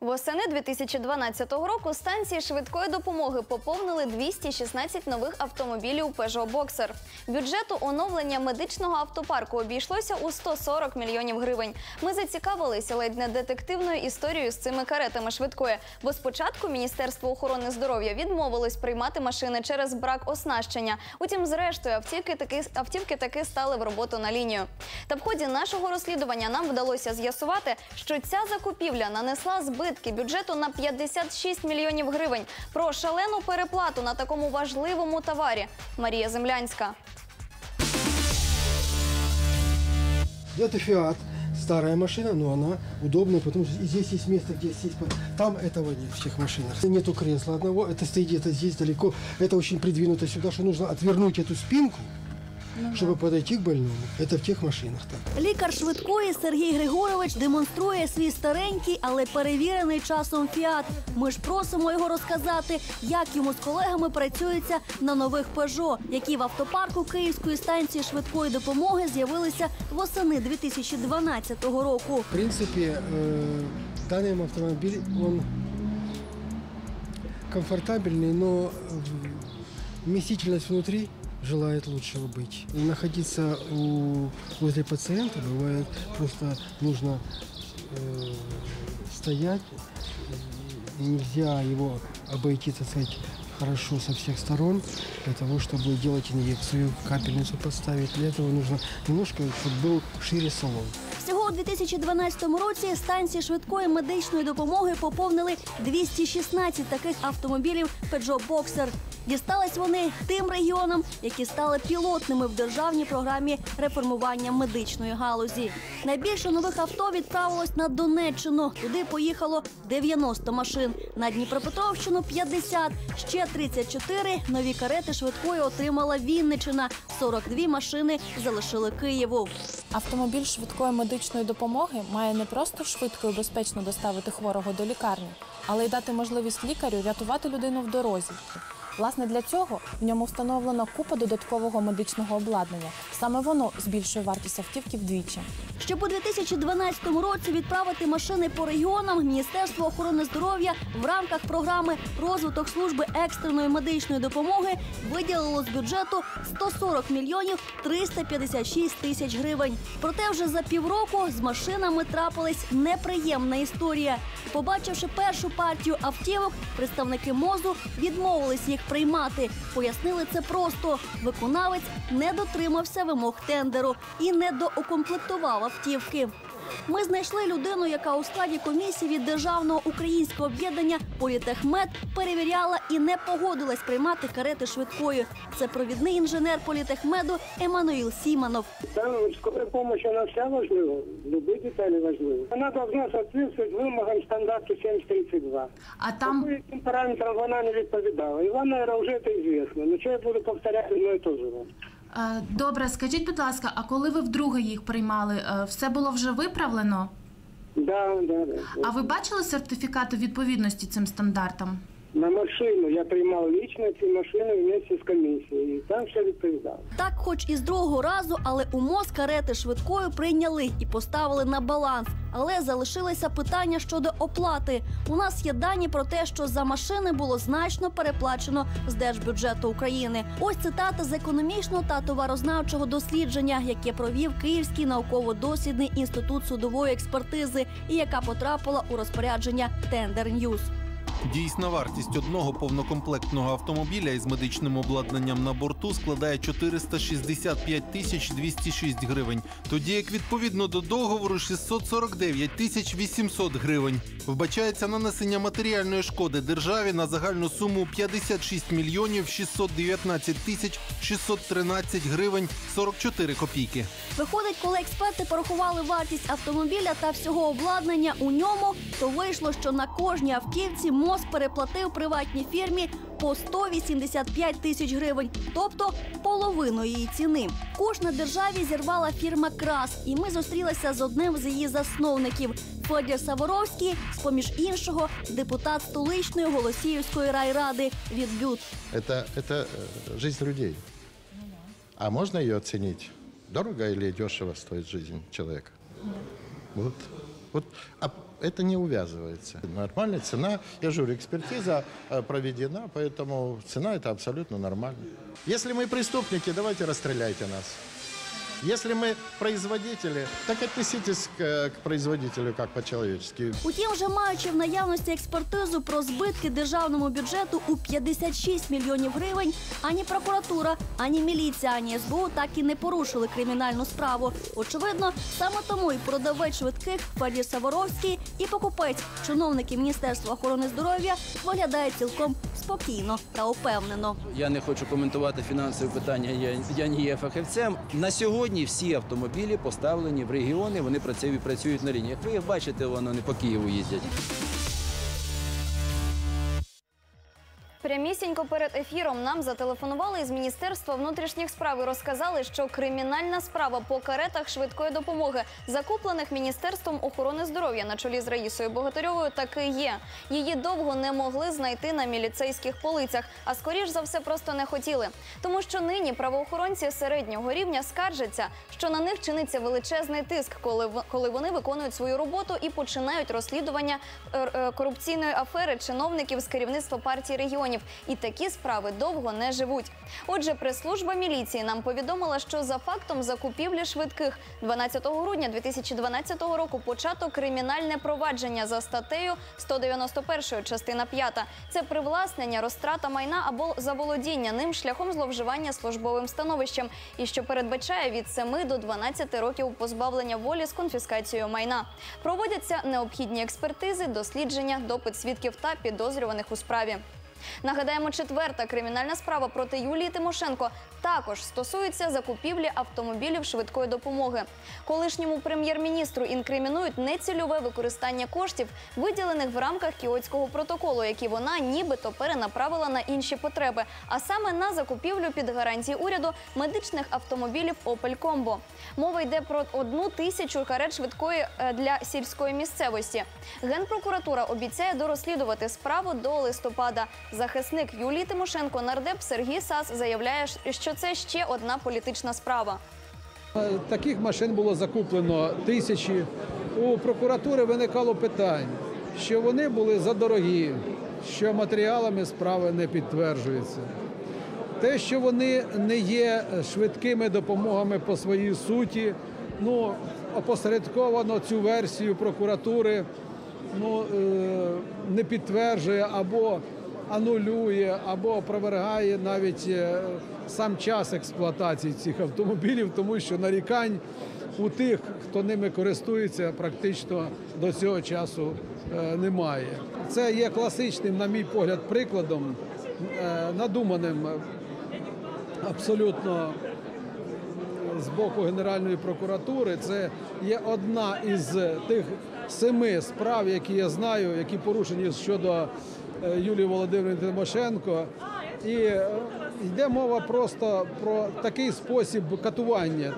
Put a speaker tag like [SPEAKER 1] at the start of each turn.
[SPEAKER 1] Восени 2012 року станції швидкої допомоги поповнили 216 нових автомобілів Peugeot Boxer. Бюджету оновлення медичного автопарку обійшлося у 140 мільйонів гривень. Ми зацікавилися ледь не детективною історією з цими каретами швидкої, бо спочатку Міністерство охорони здоров'я відмовилось приймати машини через брак оснащення. Утім, зрештою, автівки таки автівки таки стали в роботу на лінію. Та в ході нашого розслідування нам вдалося з'ясувати, що ця закупівля нанесла збитки бюджету на 56 мільйонів гривень. Про шалену переплату на такому важливому товарі. Марія Землянська.
[SPEAKER 2] Это Фиат, старая машина, но она удобная, потому что и здесь есть место, где сесть. Там этого нет в тех машинах. Нету кресла одного, это стоит где-то здесь далеко. Это очень придвинуто сюда, что нужно отвернуть эту спинку, чтобы подойти к больному. Это в тех машинах так.
[SPEAKER 3] Лікар швидкої Сергій Григорович демонструє свій старенький, але перевірений часом фіат. Ми ж просимо його розказати, як йому з колегами працюється на нових Пежо, які в автопарку Київської станції швидкої допомоги з'явилися восени 2012 року.
[SPEAKER 2] В принципе, э, данный автомобиль, он комфортабельный, но э, вместительность внутри желает лучшего быть. И находиться у, возле пациента бывает просто нужно э, стоять, и нельзя его обойти, так сказать, хорошо со всех сторон, для того, чтобы делать инъекцию, капельницу поставить. Для этого нужно немножко, чтобы был шире салон.
[SPEAKER 3] Всього у 2012 році станції швидкої медичної допомоги поповнили 216 таких автомобілів Peugeot Boxer. Дістались вони тим регіонам, які стали пілотними в державній програмі реформування медичної галузі. Найбільше нових авто відправилось на Донеччину. Туди поїхало 90 машин. На Дніпропетровщину 50. Ще 34 нові карети швидкої отримала Вінничина. 42 машини залишили Києву.
[SPEAKER 4] Автомобіль швидкої медичної допомоги має не просто швидко і безпечно доставити хворого до лікарні, але й дати можливість лікарю рятувати людину в дорозі. Власне, для цього в ньому встановлена купа додаткового медичного обладнання. Саме воно збільшує вартість автівки вдвічі.
[SPEAKER 3] Щоб у 2012 році відправити машини по регіонам, Міністерство охорони здоров'я в рамках програми розвиток служби екстреної медичної допомоги виділило з бюджету 140 мільйонів 356 тисяч гривень. Проте вже за півроку з машинами трапилась неприємна історія. Побачивши першу партію автівок, представники мозу відмовились їх приймати. Пояснили це просто: виконавець не дотримався вимог тендеру і не доукомплектував автівки. Ми знайшли людину, яка у складі комісії від державного українського об'єднання Політехмет перевіряла і не погодилась приймати карети швидкої. Це провідний інженер політехмеду Еммануїл Сіманов.
[SPEAKER 5] Там скорая помощь, она вся важлива, любые детали важливы. Она должна соответствовать вымогам стандарту 7032.
[SPEAKER 6] А там
[SPEAKER 5] По этим параметрам она не відповідала. І вам, наверное, уже это известно. Но что я буду повторять одно и то же вам.
[SPEAKER 6] е, добре, скажіть, будь ласка, а коли ви вдруге їх приймали, е, все було вже виправлено?
[SPEAKER 5] Да, да, да.
[SPEAKER 6] А ви бачили сертифікати відповідності цим стандартам?
[SPEAKER 5] На машину я приймав лично ці машини вместе з комісією. І там все відповідало.
[SPEAKER 3] Так, хоч і з другого разу, але у МОЗ карети швидкою прийняли і поставили на баланс. Але залишилися питання щодо оплати. У нас є дані про те, що за машини було значно переплачено з держбюджету України. Ось цитата з економічного та товарознавчого дослідження, яке провів Київський науково-дослідний інститут судової експертизи, і яка потрапила у розпорядження Тендер Ньюз.
[SPEAKER 7] Дійсна вартість одного повнокомплектного автомобіля із медичним обладнанням на борту складає 465 тисяч 206 гривень, тоді як відповідно до договору 649 тисяч 800 гривень. Вбачається нанесення матеріальної шкоди державі на загальну суму 56 мільйонів 619 тисяч 613 гривень 44 копійки.
[SPEAKER 3] Виходить, коли експерти порахували вартість автомобіля та всього обладнання у ньому, то вийшло, що на кожній автівці МОЗ переплатив приватній фірмі по 185 тисяч гривень, тобто половину її ціни. Кошт на державі зірвала фірма Крас, і ми зустрілися з одним з її засновників. Федір Саворовський, з поміж іншого, депутат столичної Голосіївської райради від БЮТ.
[SPEAKER 8] Это, это э, жизнь людей. А можно ее оценить? Дорого или дешево стоит жизнь человека? Вот. Вот. А это не увязывается. Нормальная цена, я же говорю, экспертиза э, проведена, поэтому цена это абсолютно нормально. Если мы преступники, давайте расстреляйте нас. Если мы производители, так отнеситесь к, к производителю как по-человечески.
[SPEAKER 3] Утім, вже маючи в наявності експертизу про збитки державному бюджету у 56 мільйонів гривень, ані прокуратура, ані міліція, ані СБУ так і не порушили кримінальну справу. Очевидно, саме тому і продавець швидких Федір Саворовський і покупець, чиновники Міністерства охорони здоров'я виглядає цілком спокійно та упевнено.
[SPEAKER 9] Я не хочу коментувати фінансові питання. Я, я не є фахівцем. На сьогодні всі автомобілі поставлені в регіони. Вони працюють, працюють на лініях. Ви їх бачите, вони не по Києву їздять.
[SPEAKER 1] Прямісінько перед ефіром нам зателефонували із Міністерства внутрішніх справ і розказали, що кримінальна справа по каретах швидкої допомоги, закуплених Міністерством охорони здоров'я на чолі з Раїсою Богатирьовою, таки є. Її довго не могли знайти на міліцейських полицях, а скоріш за все просто не хотіли. Тому що нині правоохоронці середнього рівня скаржаться, що на них чиниться величезний тиск, коли коли вони виконують свою роботу і починають розслідування е, е, корупційної афери чиновників з керівництва партії регіонів. І такі справи довго не живуть. Отже, прес-служба міліції нам повідомила, що за фактом закупівлі швидких 12 грудня 2012 року почато кримінальне провадження за статтею 191 частина 5. Це привласнення, розтрата майна або заволодіння ним шляхом зловживання службовим становищем, і що передбачає від 7 до 12 років позбавлення волі з конфіскацією майна. Проводяться необхідні експертизи, дослідження, допит свідків та підозрюваних у справі. Нагадаємо, четверта кримінальна справа проти Юлії Тимошенко також стосується закупівлі автомобілів швидкої допомоги. Колишньому прем'єр-міністру інкримінують нецільове використання коштів, виділених в рамках кіотського протоколу, які вона нібито перенаправила на інші потреби, а саме на закупівлю під гарантії уряду медичних автомобілів Opel Combo. Мова йде про одну тисячу карет швидкої е, для сільської місцевості. Генпрокуратура обіцяє дорозслідувати справу до листопада. Захисник Юлії Тимошенко нардеп Сергій Сас заявляє, що це ще одна політична справа.
[SPEAKER 10] Таких машин було закуплено тисячі. У прокуратури виникало питання, що вони були задорогі, що матеріалами справи не підтверджується. Те, що вони не є швидкими допомогами по своїй суті, ну опосередковано цю версію прокуратури ну, е, не підтверджує або анулює, або опровергає навіть е, сам час експлуатації цих автомобілів, тому що нарікань у тих, хто ними користується, практично до цього часу е, немає. Це є класичним, на мій погляд, прикладом, е, надуманим абсолютно з боку Генеральної прокуратури. Це є одна із тих семи справ, які я знаю, які порушені щодо Юлії Володимирівни Тимошенко. І е, йде мова просто про такий спосіб катування.